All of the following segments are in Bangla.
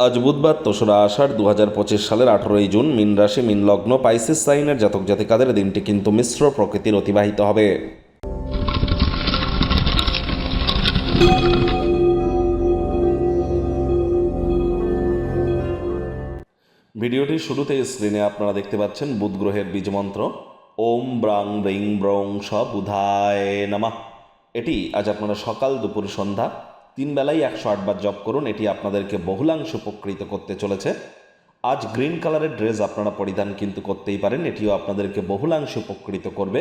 আজ বুধবার তোসরা আষাঢ় দু হাজার পঁচিশ সালের আঠেরোই জুন মিন রাশি, মিন লগ্ন, পাইসিস সাইনের জাতক জাতিকাদের দিনটি কিন্তু মিশ্র প্রকৃতির অতিবাহিত হবে। ভিডিওটির শুরুতে স্ক্রিনে আপনারা দেখতে পাচ্ছেন বুধ গ্রহের বীজমন্ত্র ওম ব্রাং ব্রিং ব্রং স বুধায় নামা। এটি আজ আপনারা সকাল দুপুর সন্ধ্যা তিন বেলায় একশো আটবার জপ করুন, এটি আপনাদেরকে বহুলাংশ উপকৃত করতে চলেছে। আজ গ্রিন কালারের ড্রেস আপনারা পরিধান কিন্তু করতেই পারেন, এটিও আপনাদেরকে বহুলাংশ উপকৃত করবে।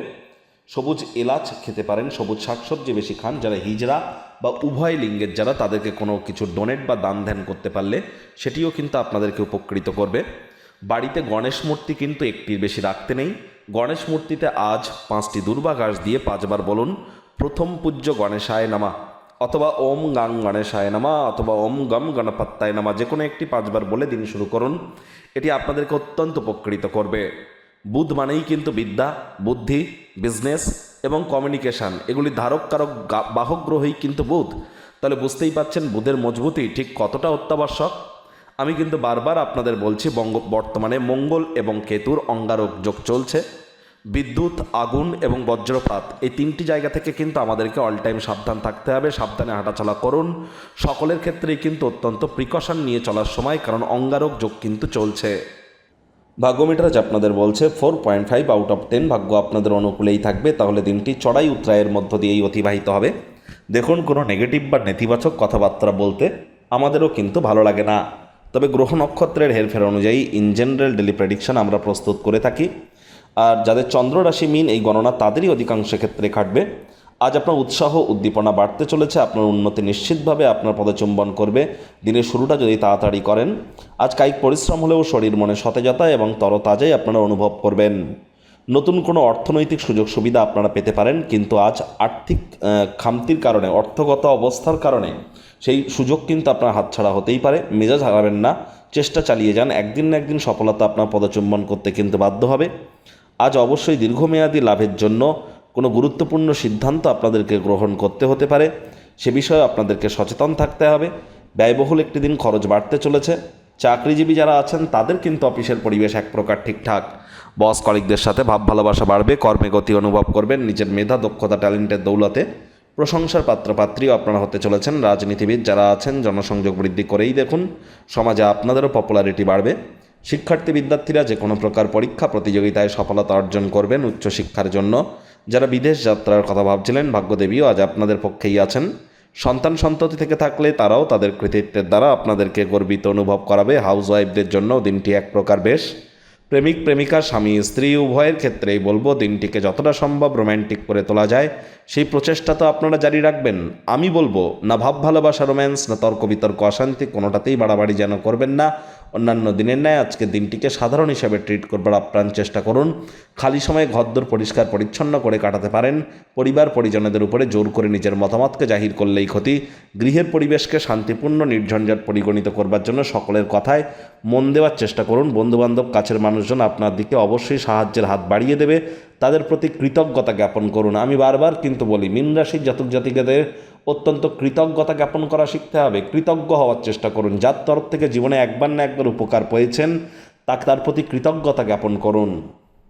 সবুজ এলাচ খেতে পারেন, সবুজ শাকসবজি বেশি খান, যারা হিজড়া বা উভয় লিঙ্গের যারা, তাদেরকে কোনো কিছু ডোনেট বা দান ধ্যান করতে পারলে সেটিও কিন্তু আপনাদেরকে উপকৃত করবে। বাড়িতে গণেশ মূর্তি কিন্তু একটির বেশি রাখতে নেই। গণেশ মূর্তিতে আজ পাঁচটি দুর্বা ঘাস দিয়ে পাঁচবার বলুন, প্রথম পূজ্য গণেশায় নামা। অথবা ওম গাং গণেশায় নামা অথবা ওম গম গণপত্তায় নামা, যে কোনো একটি পাঁচবার বলে দিন শুরু করুন। এটি আপনাদেরকে অত্যন্ত উপকৃত করবে। বুধ মানেই কিন্তু বিদ্যা, বুদ্ধি বিজনেস এবং কমিউনিকেশান এগুলি ধারক কারক বাহক গ্রহই কিন্তু বুধ। তাহলে বুঝতেই পাচ্ছেন বুধের মজবুতি ঠিক কতটা অত্যাবশ্যক? আমি কিন্তু বারবার আপনাদের বলছি, বঙ্গ, বর্তমানে মঙ্গল এবং কেতুর অঙ্গারক যোগ চলছে। বিদ্যুৎ, আগুন এবং বজ্রপাত, এই তিনটি জায়গা থেকে কিন্তু আমাদেরকে অল টাইম সাবধান থাকতে হবে, সাবধানে হাঁটাচলা করুন। সকলের ক্ষেত্রেই কিন্তু অত্যন্ত প্রিকশন নিয়ে চলার সময়, কারণ অঙ্গারক যোগ কিন্তু চলছে। ভাগ্যমিটার আজ আপনাদের বলছে four point five out of ten ভাগ্য আপনাদের অনুকূলেই থাকবে, তাহলে দিনটি চড়াই উত্তরায়ের মধ্য দিয়েই অতিবাহিত হবে। দেখুন, কোনো নেগেটিভ বা নেতিবাচক কথাবার্তা বলতে আমাদেরও কিন্তু ভালো লাগে না। তবে গ্রহ নক্ষত্রের হেরফের অনুযায়ী ইন জেনারেল ডেলি প্রেডিকশন আমরা প্রস্তুত করে থাকি। আর যাদের চন্দ্র রাশি মিন, এই গণনা তাদেরই অধিকাংশ ক্ষেত্রে খাটবে। আজ আপনার উৎসাহ, উদ্দীপনা বাড়তে চলেছে, আপনার উন্নতি নিশ্চিতভাবে আপনার পদচুম্বন করবে। দিনের শুরুটা যদি তাড়াতাড়ি করেন, আজ কায়িক পরিশ্রম হলেও শরীর মনে সতেজতা এবং তরতাজাই আপনারা অনুভব করবেন। নতুন কোনো অর্থনৈতিক সুযোগ, সুবিধা আপনারা পেতে পারেন, কিন্তু আজ আর্থিক খামতির কারণে, অর্থগত অবস্থার কারণে সেই সুযোগ কিন্তু আপনার হাতছাড়া হতেই পারে। মেজাজ হারাবেন না, চেষ্টা চালিয়ে যান, একদিন না একদিন সফলতা আপনার পদচুম্বন করতে কিন্তু বাধ্য হবে। আজ অবশ্যই দীর্ঘমেয়াদী লাভের জন্য কোনো গুরুত্বপূর্ণ সিদ্ধান্ত আপনাদেরকে গ্রহণ করতে হতে পারে। সে বিষয়ে আপনাদেরকে সচেতন থাকতে হবে। ব্যয়বহুল একটি দিন খরচ বাড়তে চলেছে। চাকরিজীবী যারা আছেন, তাদের কিন্তু অফিসের পরিবেশ এক প্রকার ঠিকঠাক। বস কলিকদের সাথে ভাব ভালোবাসা বাড়বে, কর্মে গতি অনুভব করবেন, নিজের মেধা, দক্ষতা, ট্যালেন্টের দৌলতে। প্রশংসার পাত্রপাত্রীও আপনারা হতে চলেছেন। রাজনীতিবিদ যারা আছেন, জনসংযোগ বৃদ্ধি করেই দেখুন। সমাজে আপনাদেরও পপুলারিটি বাড়বে। শিক্ষার্থী বিদ্যার্থীরা যে কোনো প্রকার পরীক্ষা প্রতিযোগিতায় সফলতা অর্জন করবেন উচ্চশিক্ষার জন্য। যারা বিদেশ যাত্রার কথা ভাবছিলেন, ভাগ্যদেবীও আজ আপনাদের পক্ষেই আছেন। সন্তান সন্ততি থেকে থাকলে তারাও তাদের কৃতিত্বের দ্বারা আপনাদেরকে গর্বিত অনুভব করাবে। হাউস ওয়াইফদের জন্য দিনটি এক প্রকার বেশ। প্রেমিক, প্রেমিকা, স্বামী, স্ত্রী, উভয়ের ক্ষেত্রেই বলব, দিনটিকে যতটা সম্ভব রোম্যান্টিক করে তোলা যায়। সেই প্রচেষ্টা তো আপনারা জারি রাখবেন। আমি বলব, না ভাব, ভালোবাসা, রোম্যান্স, না তর্ক বিতর্ক অশান্তি, কোনোটাতেই বাড়াবাড়ি যেন করবেন না। অন্যান্য দিনের ন্যায় আজকের দিনটিকে সাধারণ হিসাবে ট্রিট করবার আপ্রাণ চেষ্টা করুন। খালি সময়ে ঘরদোর পরিষ্কার পরিচ্ছন্ন করে কাটাতে পারেন। পরিবার পরিজনদের উপরে জোর করে নিজের মতামতকে জাহির করলেই ক্ষতি। গৃহের পরিবেশকে শান্তিপূর্ণ, নির্ঝঞ্ঝাট পরিগণিত করবার জন্য সকলের কথায় মন দেওয়ার চেষ্টা করুন। বন্ধুবান্ধব, কাছের মানুষজন আপনার দিকে অবশ্যই সাহায্যের হাত বাড়িয়ে দেবে। তাদের প্রতি কৃতজ্ঞতা জ্ঞাপন করুন। আমি বারবার কিন্তু বলি, মিন রাশির জাতক জাতিকাদের অত্যন্ত কৃতজ্ঞতা জ্ঞাপন করা শিখতে হবে। কৃতজ্ঞ হওয়ার চেষ্টা করুন। যার তরফ থেকে জীবনে একবার না একবার উপকার পেয়েছেন, তাকে তার প্রতি কৃতজ্ঞতা জ্ঞাপন করুন।